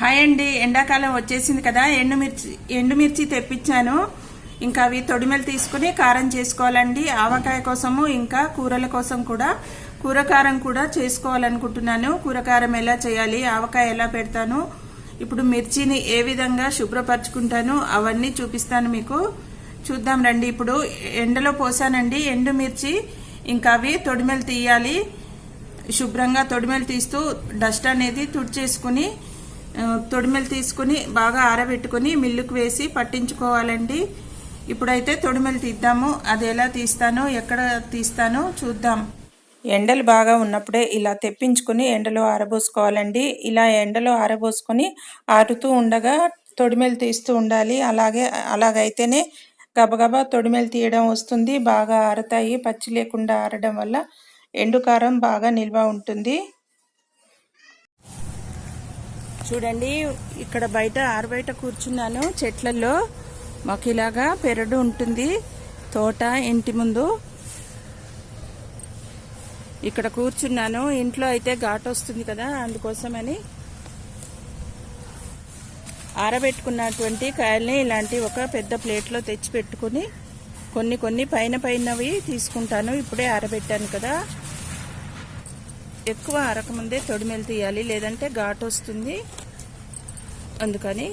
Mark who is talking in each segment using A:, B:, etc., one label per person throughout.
A: Hi అండి. ఎండాకాలం వచ్చేసింది కదా. ఎండుమిర్చి ఎండుమిర్చి తెప్పించాను. ఇంకా అవి తొడిమెలు తీసుకుని కారం చేసుకోవాలండి. ఆవకాయ కోసము ఇంకా కూరల కోసం కూడా. కూర కారం కూడా చేసుకోవాలనుకుంటున్నాను. కూర కారం ఎలా చేయాలి ఆవకాయ ఎలా పెడతాను ఇప్పుడు మిర్చిని ఏ విధంగా శుభ్రపరచుకుంటాను అవన్నీ చూపిస్తాను మీకు. చూద్దాం రండి. ఇప్పుడు ఎండలో పోసానండి ఎండుమిర్చి. ఇంకా అవి తొడిమెలు తీయాలి. శుభ్రంగా తొడిమెలు తీస్తూ డస్ట్ అనేది తుడిచేసుకుని చేసుకుని తొడిమెలు తీసుకుని బాగా ఆరబెట్టుకుని మిల్లుకు వేసి పట్టించుకోవాలండి. ఇప్పుడైతే తొడిమెలు తీద్దాము. అది ఎలా తీస్తానో ఎక్కడ తీస్తానో చూద్దాం. ఎండలు బాగా ఉన్నప్పుడే ఇలా తెప్పించుకుని ఎండలో ఆరబోసుకోవాలండి. ఇలా ఎండలో ఆరబోసుకొని ఆరుతూ ఉండగా తొడిమెలు తీస్తూ ఉండాలి. అలాగే అలాగైతేనే గబగబా తొడిమెలు తీయడం వస్తుంది. బాగా ఆరుతాయి. పచ్చి లేకుండా ఆరడం వల్ల ఎండుకారం బాగా నిల్వ ఉంటుంది. చూడండి ఇక్కడ బయట ఆరుబయట కూర్చున్నాను. చెట్లలో మాకు ఇలాగా పెరడు ఉంటుంది. తోట ఇంటి ముందు. ఇక్కడ కూర్చున్నాను. ఇంట్లో అయితే ఘాట్ వస్తుంది కదా అందుకోసమని. ఆరబెట్టుకున్నటువంటి కాయల్ని ఇలాంటి ఒక పెద్ద ప్లేట్లో తెచ్చి పెట్టుకుని కొన్ని కొన్ని పైన పైనవి తీసుకుంటాను. ఇప్పుడే ఆరబెట్టాను కదా. ఎక్కువ అరకముందే తొడిమెలు తీయాలి. లేదంటే ఘాట్ వస్తుంది. అందుకని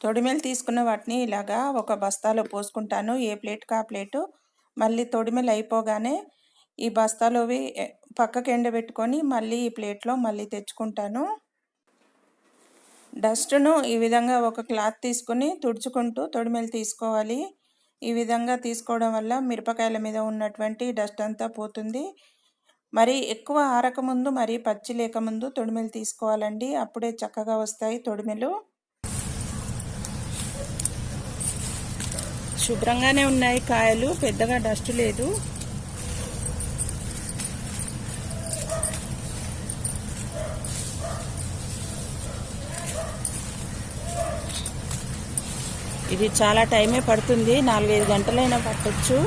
A: తొడిమెలు తీసుకున్న వాటిని ఇలాగా ఒక బస్తాలో పోసుకుంటాను. ఏ ప్లేట్కి ఆ ప్లేటు. మళ్ళీ తొడిమెలు అయిపోగానే ఈ బస్తాలోవి పక్కకి ఎండబెట్టుకొని మళ్ళీ ఈ ప్లేట్లో మళ్ళీ తెచ్చుకుంటాను. డస్ట్ను ఈ విధంగా ఒక క్లాత్ తీసుకుని తుడుచుకుంటూ తొడిమెలు తీసుకోవాలి. ఈ విధంగా తీసుకోవడం వల్ల మిరపకాయల మీద ఉన్నటువంటి డస్ట్ అంతా పోతుంది. మరి ఎక్కువ ఆరకముందు మరి పచ్చి లేకముందు తొడిమెలు తీసుకోవాలండి. అప్పుడే చక్కగా వస్తాయి తొడిమెలు. శుభ్రంగానే ఉన్నాయి కాయలు పెద్దగా డస్ట్ లేదు. ఇది చాలా టైమే పడుతుంది నాలుగైదు గంటలైనా పట్టచ్చు.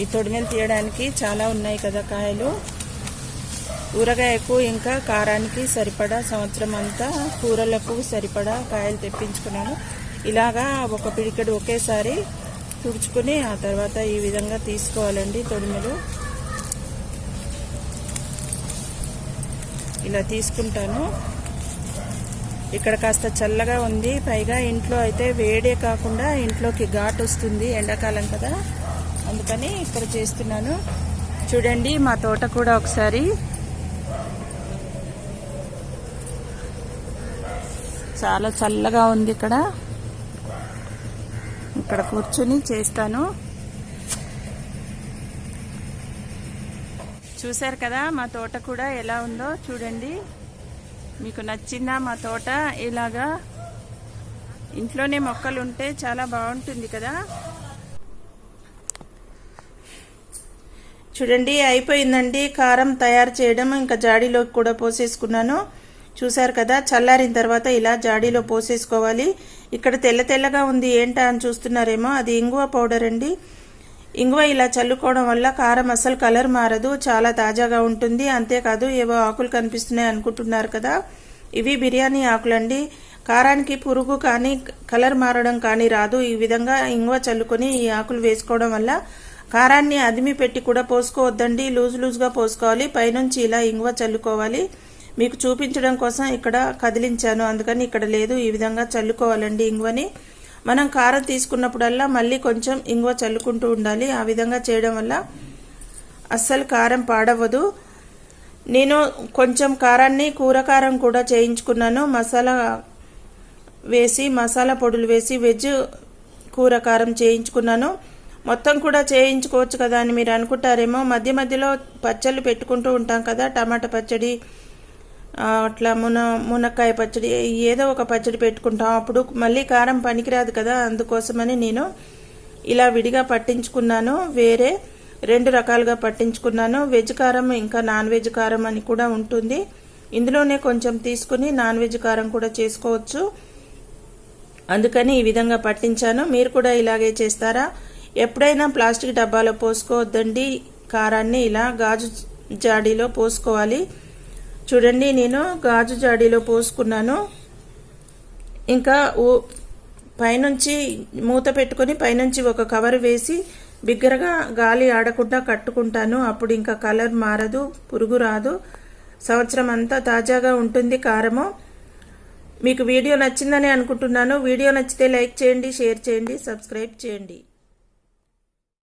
A: ఈ తొడిమెలు తీయడానికి చాలా ఉన్నాయి కదా కాయలు. ఊరగాయకు ఇంకా కారానికి సరిపడా సంవత్సరం అంతా కూరలకు సరిపడా కాయలు తెప్పించుకున్నాను. ఇలాగా ఒక పిడికెడు ఒకేసారి తుడుచుకుని ఆ తర్వాత ఈ విధంగా తీసుకోవాలండి తొడిమెలు ఇలా తీసుకుంటాను. ఇక్కడ కాస్త చల్లగా ఉంది. పైగా ఇంట్లో అయితే వేడే కాకుండా ఇంట్లోకి ఘాట్ వస్తుంది ఎండాకాలం కదా. అందుకని ఇక్కడ చేస్తున్నాను. చూడండి మా తోట కూడా ఒకసారి. చాలా చల్లగా ఉంది ఇక్కడ. ఇక్కడ కూర్చుని చేస్తాను. చూశారు కదా మా తోట కూడా ఎలా ఉందో చూడండి. మీకు నచ్చిందా మా తోట? ఇలాగా. ఇంట్లోనే మొక్కలు ఉంటే చాలా బాగుంటుంది కదా. చూడండి అయిపోయిందండి. కారం తయారు చేయడం ఇంకా జాడీలోకి కూడా పోసేసుకున్నాను. చూశారు కదా చల్లారిన తర్వాత ఇలా జాడీలో పోసేసుకోవాలి. ఇక్కడ తెల్ల తెల్లగా ఉంది ఏంటా అని చూస్తున్నారేమో. అది ఇంగువ పౌడర్ అండి. ఇంగువ ఇలా చల్లుకోవడం వల్ల కారం అసలు కలర్ మారదు చాలా తాజాగా ఉంటుంది. అంతేకాదు ఏవో ఆకులు కనిపిస్తున్నాయి అనుకుంటున్నారు కదా. ఇవి బిర్యానీ ఆకులండి. కారానికి పురుగు కానీ కలర్ మారడం కానీ రాదు. ఈ విధంగా ఇంగువ చల్లుకొని ఈ ఆకులు వేసుకోవడం వల్ల కారాన్ని అదిమి పెట్టి కూడా పోసుకోవద్దండి. లూజ్ లూజ్గా పోసుకోవాలి. పైనుంచి ఇలా ఇంగువ చల్లుకోవాలి. మీకు చూపించడం కోసం ఇక్కడ కదిలించాను. అందుకని ఇక్కడ లేదు. ఈ విధంగా చల్లుకోవాలండి ఇంగువని. మనం కారం తీసుకున్నప్పుడల్లా మళ్ళీ కొంచెం ఇంగువ చల్లుకుంటూ ఉండాలి. ఆ విధంగా చేయడం వల్ల అస్సలు కారం పాడవదు నేను కొంచెం కారాన్ని కూర కారం కూడా చేయించుకున్నాను. మసాలా వేసి మసాలా పొడులు వేసి వెజ్ కూర కారం చేయించుకున్నాను. మొత్తం కూడా చేయించుకోవచ్చు కదా అని మీరు అనుకుంటారేమో. మధ్య మధ్యలో పచ్చళ్ళు పెట్టుకుంటూ ఉంటాం కదా టమాటా పచ్చడి అట్లా మున మునక్కాయ పచ్చడి ఏదో ఒక పచ్చడి పెట్టుకుంటాం. అప్పుడు మళ్ళీ కారం పనికిరాదు కదా అందుకోసమని నేను ఇలా విడిగా పట్టించుకున్నాను. వేరే రెండు రకాలుగా పట్టించుకున్నాను. వెజ్ కారం ఇంకా నాన్ వెజ్ కారం అని కూడా ఉంటుంది. ఇందులోనే కొంచెం తీసుకుని నాన్ వెజ్ కారం కూడా చేసుకోవచ్చు. అందుకని ఈ విధంగా పట్టించాను. మీరు కూడా ఇలాగే చేస్తారా? ఎప్పుడైనా ప్లాస్టిక్ డబ్బాలో పోసుకోవద్దండి. కారాన్ని ఇలా గాజు జాడీలో పోసుకోవాలి. చూడండి నేను గాజు జాడీలో పోసుకున్నాను. ఇంకా పైనుంచి మూత పెట్టుకొని పైనుంచి ఒక కవర్ వేసి బిగ్గరగా గాలి ఆడకుండా కట్టుకుంటాను. అప్పుడు ఇంకా కలర్ మారదు పురుగు రాదు. సంవత్సరం అంతా తాజాగా ఉంటుంది కారము. మీకు వీడియో నచ్చిందని అనుకుంటున్నాను. వీడియో నచ్చితే లైక్ చేయండి షేర్ చేయండి సబ్స్క్రైబ్ చేయండి.